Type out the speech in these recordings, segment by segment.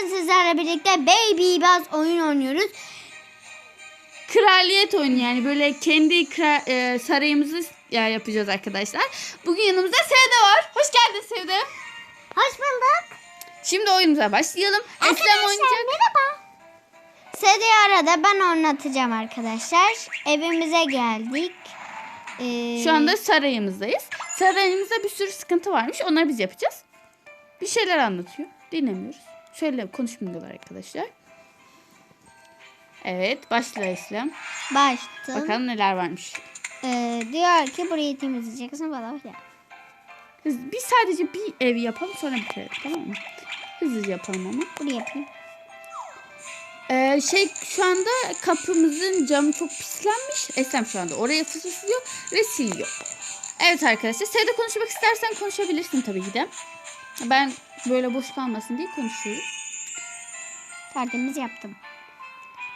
sizlerle birlikte Baby Buzz oyun oynuyoruz. kraliyet oyunu yani böyle kendi kra- e, sarayımızı ya, yapacağız arkadaşlar. Bugün yanımızda Sevde var. Hoş geldin Sevde. Hoş bulduk. Şimdi oyunumuza başlayalım. Eslem oynayacak. merhaba. Sedi'yi arada ben oynatacağım arkadaşlar. Evimize geldik. Ee, Şu anda sarayımızdayız. Sarayımızda bir sürü sıkıntı varmış. Onları biz yapacağız. Bir şeyler anlatıyor. Dinlemiyoruz. Şöyle konuşmuyorlar arkadaşlar. Evet başla Eslem. başladım. Bakalım neler varmış. Ee, diyor ki burayı temizleyeceksin falan filan. Biz sadece bir ev yapalım sonra bitirelim tamam mı? Hızlıca yapalım ama. Burayı yapayım. Ee, şey şu anda kapımızın camı çok pislenmiş. Eslem şu anda oraya fısıldıyor ve siliyor. Evet arkadaşlar. Sevde konuşmak istersen konuşabilirsin tabii ki de. Ben böyle boş kalmasın diye konuşuyorum. Tertemiz yaptım.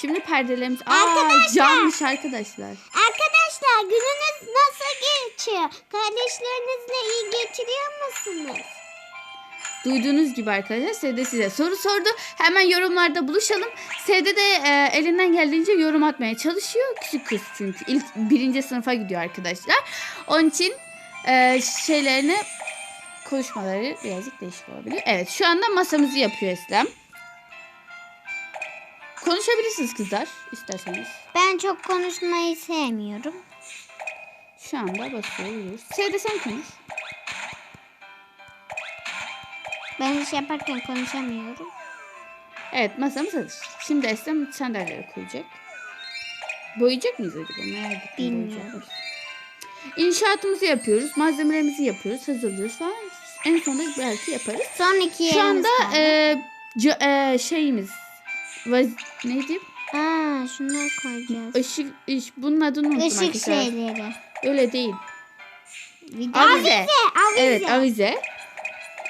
Şimdi perdelerimiz... Arkadaşlar! Aa cammış arkadaşlar. Arkadaşlar gününüz nasıl geçiyor? Kardeşlerinizle iyi geçiriyor musunuz? Duyduğunuz gibi arkadaşlar Sevde size soru sordu. Hemen yorumlarda buluşalım. Sevde de e, elinden geldiğince yorum atmaya çalışıyor. Küçük kız çünkü. ilk birinci sınıfa gidiyor arkadaşlar. Onun için e, şeylerini konuşmaları birazcık değişik olabilir. Evet şu anda masamızı yapıyor Eslem. Konuşabilirsiniz kızlar isterseniz. Ben çok konuşmayı sevmiyorum. Şu anda basıyoruz. Sevde sen konuş. Ben iş yaparken konuşamıyorum. Evet masamız hazır. Şimdi Eslem sandalyeleri koyacak. Boyayacak mıyız acaba? Merak ettim. Bilmiyorum. boyayacak? İnşaatımızı yapıyoruz. Malzemelerimizi yapıyoruz. Hazırlıyoruz falan. En sonunda belki yaparız. Son iki Şu anda e, ca- e, şeyimiz vaz neydi? Aa, şunları koyacağız. Işık, iş, bunun adını unuttum Işık arkadaşlar. şeyleri. Öyle değil. Avize. Avize. Evet avize.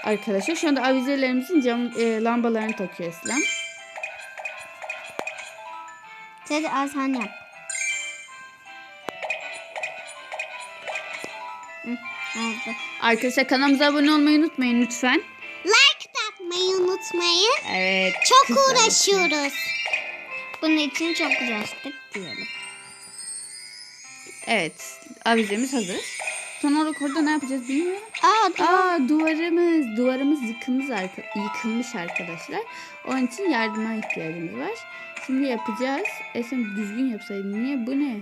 Arkadaşlar şu anda avizelerimizin cam e, lambalarını takıyor Eslem. Hadi az sen yap. Arkadaşlar kanalımıza abone olmayı unutmayın lütfen. Like takmayı unutmayın. Evet. Çok kızlar. uğraşıyoruz. Bunun için çok uğraştık diyelim. Evet. Avizemiz hazır. Son olarak orada ne yapacağız bilmiyorum. Aa. Aa duvarımız, duvarımız yıkılmış, arka, yıkılmış arkadaşlar. Onun için yardıma ihtiyacımız var. Şimdi yapacağız. Esen düzgün yapsaydın. Niye? Bu ne?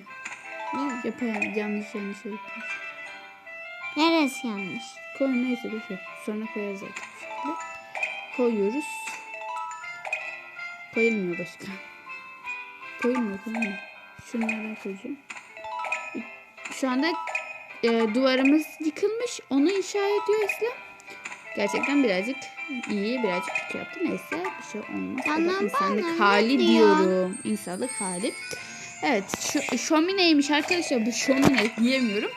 Ne? Yapayım yanlış yanlış yaptım. Neresi yanlış? Koy neyse boş ver. Sonra koyarız şekilde. Koyuyoruz. Koyulmuyor başka. Koyulmuyor koyulmuyor. Şunlardan koyacağım. Şu anda e, duvarımız yıkılmış. Onu inşa ediyor Eslem. Gerçekten birazcık iyi birazcık kötü yaptı. Neyse bir şey olmaz. Tabii insanlık bana hali diyor? diyorum. İnsanlık hali. Evet şu, şömineymiş arkadaşlar. Bu şömine diyemiyorum.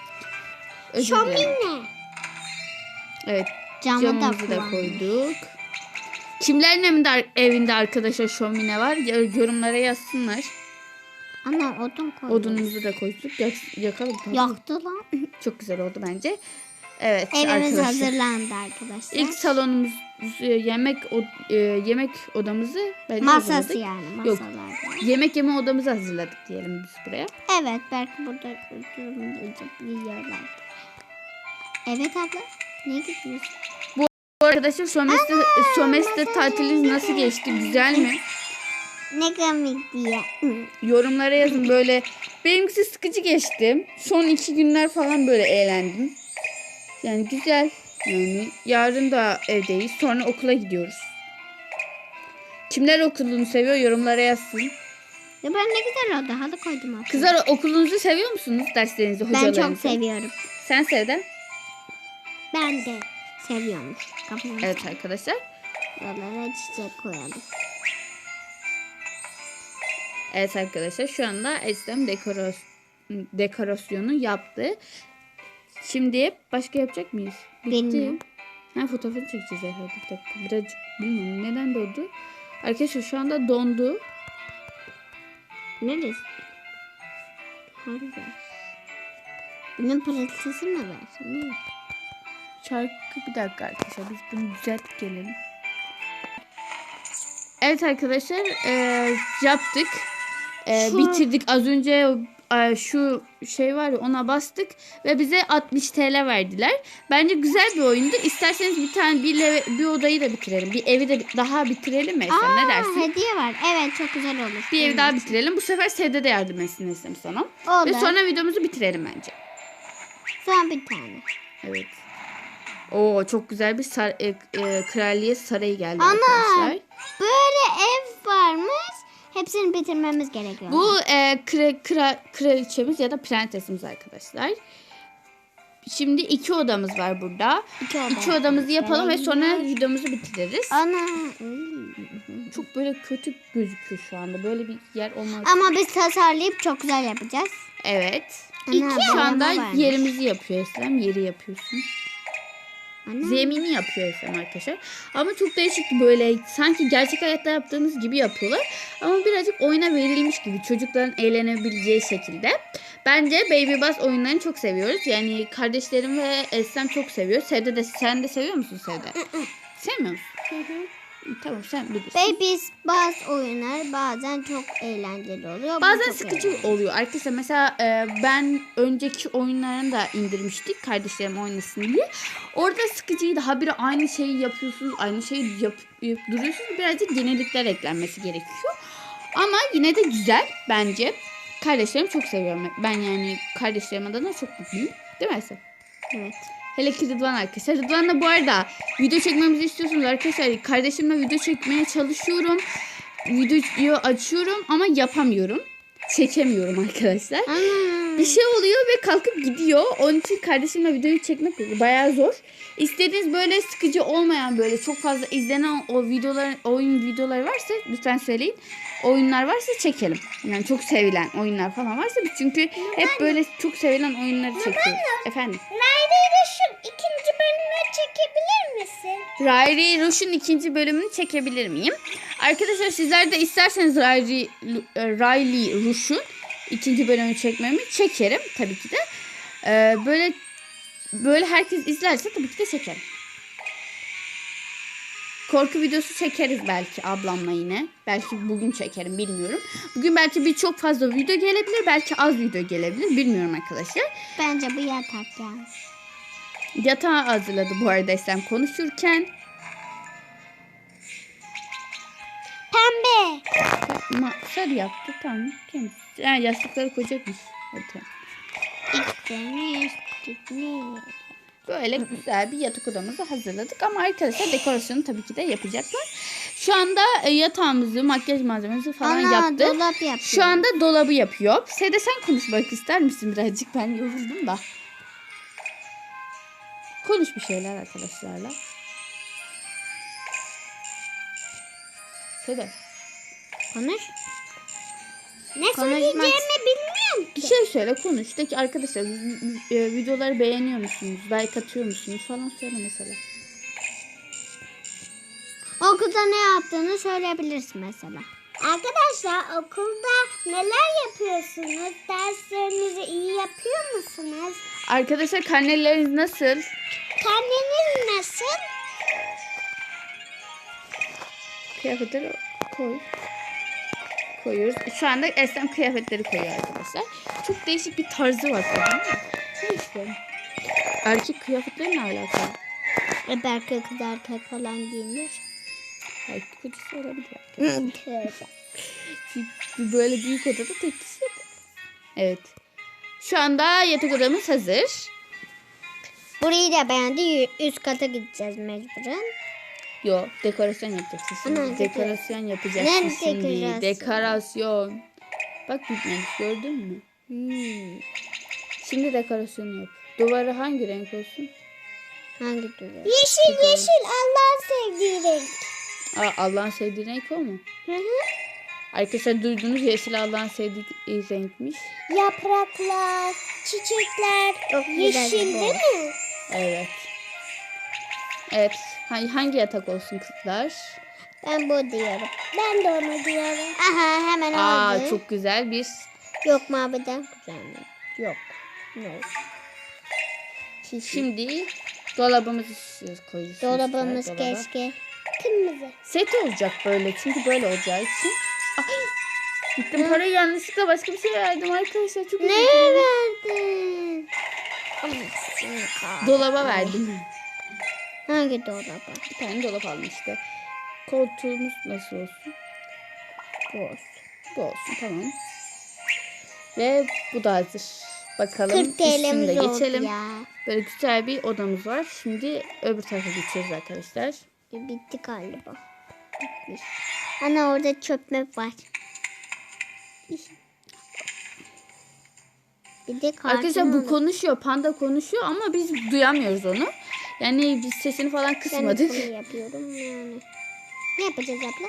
Özür dilerim. Şömine. Evet Camı da camımızı da kullanmış. koyduk. Kimlerin evinde, evinde arkadaşlar şömine var? Yorumlara yazsınlar. Ana odun koyduk. Odunumuzu da koyduk. Yak- yakalım. tabii. Yaktı lan. Çok güzel oldu bence. Evet Evimiz arkadaşlar. hazırlandı arkadaşlar. İlk salonumuz e, yemek o- e, yemek odamızı bence Masası hazırladık. yani Yok. masalar. Yemek yeme odamızı hazırladık diyelim biz buraya. Evet belki burada yiyorlar. Evet abla. Ne gidiyorsun? Bu arkadaşlar sömestr, sömestr tatiliniz nasıl geçti? Güzel mi? Ne komik diye. Yorumlara yazın böyle. Benimkisi sıkıcı geçti. Son iki günler falan böyle eğlendim. Yani güzel. Yani yarın da evdeyiz. Sonra okula gidiyoruz. Kimler okulunu seviyor yorumlara yazsın. Ya ben ne güzel oldu. Halı koydum aslında. Kızlar okulunuzu seviyor musunuz? Derslerinizi, ben hocalarınızı? çok seviyorum. Sen sev de. Ben de seviyorum. Kapının Evet arkadaşlar. Oralara çiçek koyalım. Evet arkadaşlar şu anda Eslem dekoras dekorasyonu yaptı. Şimdi başka yapacak mıyız? Bitti. Bilmiyorum. Ha fotoğrafını çekeceğiz herhalde. Bir dakika birazcık bilmiyorum neden dondu. Arkadaşlar şu anda dondu. Neresi? Harbi. Bunun pırıltısı mı var? Ne? Şarkı bir dakika arkadaşlar biz bunu düzeltip gelelim. Evet arkadaşlar e, yaptık. E, Şu- bitirdik. Az önce e, şu şey var ya ona bastık ve bize 60 TL verdiler. Bence güzel bir oyundu. İsterseniz bir tane bir, bir odayı da bitirelim. Bir evi de daha bitirelim mi Eslem? Ne Aa, dersin? Hediye var. Evet çok güzel olur. Bir evi daha bitirelim. Bu sefer Sevde de yardım etsin Eslem sana. Olur. Ve sonra videomuzu bitirelim bence. Son bir tane. Evet. Oo çok güzel bir sar, e, e, kraliyet sarayı geldi Ana! arkadaşlar. Böyle ev varmış. Hepsini bitirmemiz gerekiyor. Bu e, kra, kra, kraliçemiz ya da prensesimiz arkadaşlar. Şimdi iki odamız var burada. iki, oda. İki odamızı yapalım ve sonra videomuzu bitiririz. Ana. Çok böyle kötü gözüküyor şu anda. Böyle bir yer olmaz. Ama biz tasarlayıp çok güzel yapacağız. Evet. Ana, Şu boyama anda yerimizi yapıyor Eslem. Yeri yapıyorsun. Ana. Zemini yapıyor Eslem arkadaşlar. Ama çok değişik böyle sanki gerçek hayatta yaptığınız gibi yapıyorlar. Ama birazcık oyuna verilmiş gibi çocukların eğlenebileceği şekilde. Bence Baby Bus oyunlarını çok seviyoruz. Yani kardeşlerim ve Eslem çok seviyor. Sevde de sen de seviyor musun Sevde? Sevmiyor musun? Hı hı. Tamam sen bilirsin. Babies bazı oyunlar bazen çok eğlenceli oluyor. Bazen çok sıkıcı eğlenceli. oluyor. Arkadaşlar mesela e, ben önceki oyunlarını da indirmiştik kardeşlerim oynasın diye. Orada sıkıcıydı. Habire aynı şeyi yapıyorsunuz, aynı şeyi yap, yapıp duruyorsunuz. Birazcık yenilikler eklenmesi gerekiyor. Ama yine de güzel bence. Kardeşlerimi çok seviyorum. Ben yani kardeşlerim adına çok mutluyum. Değil mi Esra? Evet. Hele ki Rıdvan arkadaşlar. Rıdvan'la bu arada video çekmemizi istiyorsunuz arkadaşlar. Kardeşimle video çekmeye çalışıyorum. Videoyu açıyorum ama yapamıyorum. Çekemiyorum arkadaşlar. Ana. Bir şey oluyor ve kalkıp gidiyor. Onun için kardeşimle videoyu çekmek bayağı zor. İstediğiniz böyle sıkıcı olmayan böyle çok fazla izlenen o videolar, oyun videoları varsa lütfen söyleyin. Oyunlar varsa çekelim. Yani çok sevilen oyunlar falan varsa çünkü hep böyle çok sevilen oyunları çekiyoruz. Efendim. Neredeydi şu ikinci bölümü çekebilir misin? Riley Rush'un ikinci bölümünü çekebilir miyim? Arkadaşlar sizler de isterseniz Riley, Riley Rush'un ikinci bölümünü çekmemi çekerim tabii ki de. Ee, böyle böyle herkes izlerse tabii ki de çekerim. Korku videosu çekeriz belki ablamla yine. Belki bugün çekerim bilmiyorum. Bugün belki birçok fazla video gelebilir. Belki az video gelebilir. Bilmiyorum arkadaşlar. Bence bu yatak ya. Yatağı hazırladı bu arada Eslem konuşurken. Ma sarı yaptı tamam. Kendisi. Yani yastıkları koyacakmış. Tamam. İstemiyor. İstemiyor. Böyle güzel bir yatak odamızı hazırladık. Ama arkadaşlar dekorasyonu tabii ki de yapacaklar. Şu anda e, yatağımızı, makyaj malzememizi falan Ana yaptı. dolap yapıyor. Şu anda dolabı yapıyor. Sede sen konuşmak ister misin birazcık? Ben yoruldum da. Konuş bir şeyler arkadaşlarla. Sede. Konuş. Ne Konuşmak- söyleyeceğimi bilmiyorum Bir ki. şey söyle konuş. De ki arkadaşlar e, videoları beğeniyor musunuz? Like atıyor musunuz falan söyle mesela. Okulda ne yaptığını söyleyebilirsin mesela. Arkadaşlar okulda neler yapıyorsunuz? Derslerinizi iyi yapıyor musunuz? Arkadaşlar karneleriniz nasıl? Karneniz nasıl? Kıyafetleri koy. Koyuyoruz. Şu anda Eslem kıyafetleri koyuyor arkadaşlar. Çok değişik bir tarzı var kadın. Ne işte? Erkek kıyafetleri ne alakalı? E belki kız erkek falan giyinir. Erkek kocası olabilir. Tövbe. Çünkü böyle büyük odada tek kişi. Evet. Şu anda yatak odamız hazır. Burayı da beğendi. Üst kata gideceğiz mecburen. Yo dekorasyon yapacaksın şimdi. Ana, dekorasyon yapacaksın Ne şimdi. dekorasyon? Dekorasyon. Bak bitmemiş gördün mü? Hmm. Şimdi dekorasyonu yap. Duvarı hangi renk olsun? Hangi duruyor? Yeşil yeşil Allah'ın sevdiği renk. Aa, Allah'ın sevdiği renk o mu? Hı hı. Arkadaşlar duydunuz yeşil Allah'ın sevdiği renkmiş. Yapraklar, çiçekler, Çok yeşil değil mi? Evet. Evet. Hangi, hangi yatak olsun kızlar? Ben bu diyorum. Ben de onu diyorum. Aha hemen Aa oldu. çok güzel bir Yok maviden güzel mi? Yok. No. Şimdi dolabımızı koyuyoruz. Dolabımız Dolaba. keşke kırmızı. Set olacak böyle çünkü böyle olacağı için. Ay, gittim parayı yanlışlıkla başka bir şey verdim arkadaşlar. Çok Neye verdin? Dolaba verdim. Hangi dolaba? Bir tane dolap aldım işte. Koltuğumuz nasıl olsun? Bu olsun. Bu olsun tamam. Ve bu da hazır. Bakalım 40 TL'miz üstünde oldu geçelim. ya. Böyle güzel bir odamız var. Şimdi öbür tarafa geçiyoruz arkadaşlar. E, Bitti galiba. Bitmiş. Ana orada çöp möp var. Bir de Arkadaşlar bu olur. konuşuyor. Panda konuşuyor ama biz duyamıyoruz onu. Yani biz sesini falan Ben kısmadık. bunu yapıyorum yani. Ne yapacağız abla?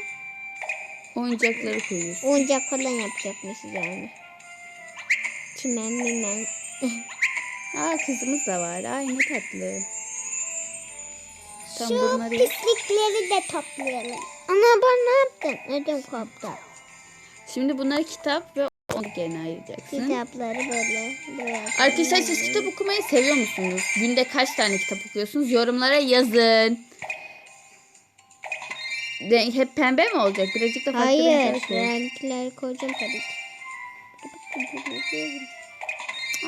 Oyuncakları koyuyoruz. Oyuncak falan yapacakmışız yani. Çimen mimen. Aa kızımız da var. Ay ne tatlı. Tam Şu bunları pislikleri de toplayalım. Ana ben ne yaptın? Ödüm koptu. Şimdi bunları kitap ve onu yerine ayıracaksın. Kitapları böyle. böyle Arkadaşlar siz kitap okumayı seviyor musunuz? Günde kaç tane kitap okuyorsunuz? Yorumlara yazın. Renk hep pembe mi olacak? Birazcık da farklı Hayır. renkler koy. Renkler koyacağım tabii ki.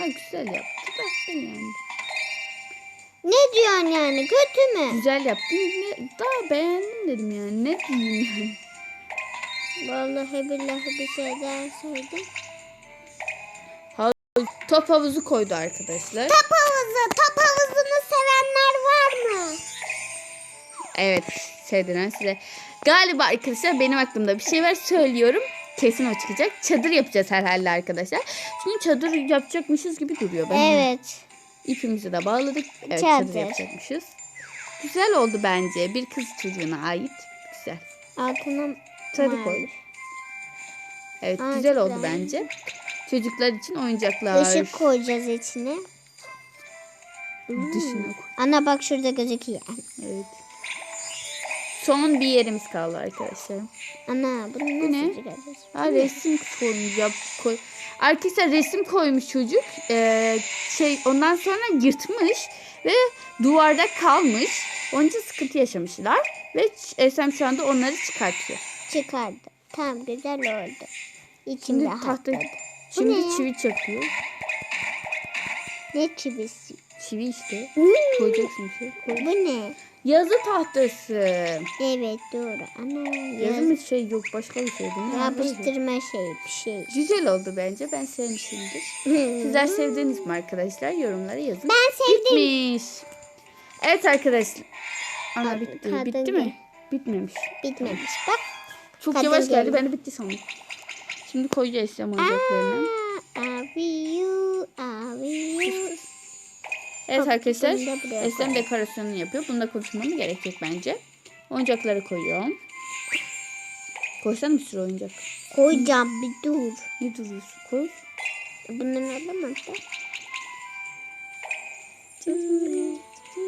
Ay güzel yaptı da ben yani. Ne diyorsun yani? Kötü mü? Güzel yaptın. Ne, daha beğendim dedim yani. Ne diyeyim yani. Vallahi billahi bir şey derseydin. Top havuzu koydu arkadaşlar. Top havuzu, top havuzunu sevenler var mı? Evet sevdiren size. Galiba arkadaşlar benim aklımda bir şey var söylüyorum. Kesin o çıkacak. Çadır yapacağız herhalde arkadaşlar. Çünkü çadır yapacakmışız gibi duruyor. Ben Evet. İpimizi de bağladık. Evet çadır, Çadır. yapacakmışız. Güzel oldu bence. Bir kız çocuğuna ait. Güzel. Altına Sarı koymuş. Evet Aa, güzel oldu güzel. bence. Çocuklar için oyuncaklar. Işık koyacağız içine. Dışına koy. Ana bak şurada gözüküyor. Evet. Son bir yerimiz kaldı arkadaşlar. Ana bunu Bu ne? Ha resim koymuş. Yap, koy. Arkadaşlar resim koymuş çocuk. Ee, şey ondan sonra yırtmış ve duvarda kalmış. Onun için sıkıntı yaşamışlar. Ve Esem şu anda onları çıkartıyor. Çıkardı. Tamam güzel oldu. Şimdi İçimde tahta rahatladı. şimdi ne ya? çivi çakıyor. Ne çivisi? Çivi işte. Hmm. Koyacaksın şey. Koy. Bu ne? Yazı tahtası. Evet doğru. Ana Yazı yaz, mı şey yok başka bir şeydi. Ne? yapıştırma şey bir şey. Güzel oldu bence. Ben sevmişimdir. Sizler sevdiniz mi arkadaşlar? Yorumlara yazın. Ben sevdim. Bitmiş. Evet arkadaşlar. Ana bitti. kadın bitti mi? Bitmemiş. Bitmemiş. Bak. Çok Kadın yavaş geldi. Ben de bitti sandım. Şimdi koyacağız İslam oyuncaklarını. Evet arkadaşlar. Eslem dekorasyonunu yapıyor. Bunu da konuşmamız gerekecek bence. Oyuncakları koyuyorum. Koysana bir sürü oyuncak. Koyacağım bir dur. Ne duruyorsun? Koy. Bunları alamam da.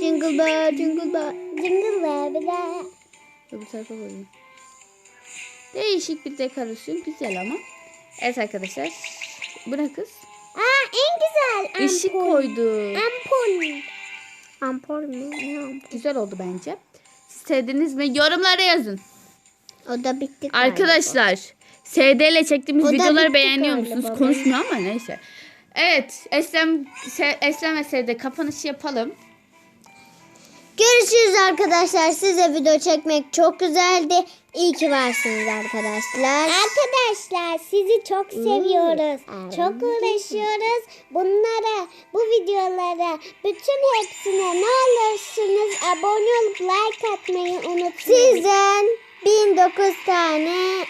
Jingle bell, jingle bell. Jingle bell. Öbür tarafa koyayım. Değişik bir dekorasyon. Güzel ama. Evet arkadaşlar. Bu ne kız? Aa en güzel. Işık ampul. koydu. Ampul. Ampul mü? Ne ampul? Güzel oldu bence. Siz sevdiniz mi? Yorumlara yazın. O da bitti. Arkadaşlar SD ile çektiğimiz O videoları beğeniyor musunuz? Konuşmuyor ama neyse. Evet Eslem, Eslem ve Sevde kapanışı yapalım. Görüşürüz arkadaşlar. Size video çekmek çok güzeldi. İyi ki varsınız arkadaşlar. Arkadaşlar sizi çok seviyoruz. Aa, Çok uğraşıyoruz. Bunlara, bu videolara, bütün hepsine ne olursunuz abone olup like atmayı unutmayın. Sizden 1009 tane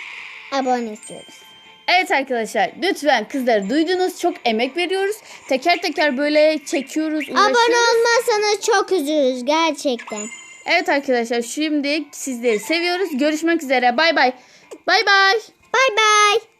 abone istiyoruz. Evet arkadaşlar lütfen kızları duydunuz. Çok emek veriyoruz. Teker teker böyle çekiyoruz, uğraşıyoruz. Abone olmazsanız çok üzülürüz gerçekten. Evet arkadaşlar şimdi sizleri seviyoruz. Görüşmek üzere. Bay bay. Bay bay. Bay bay.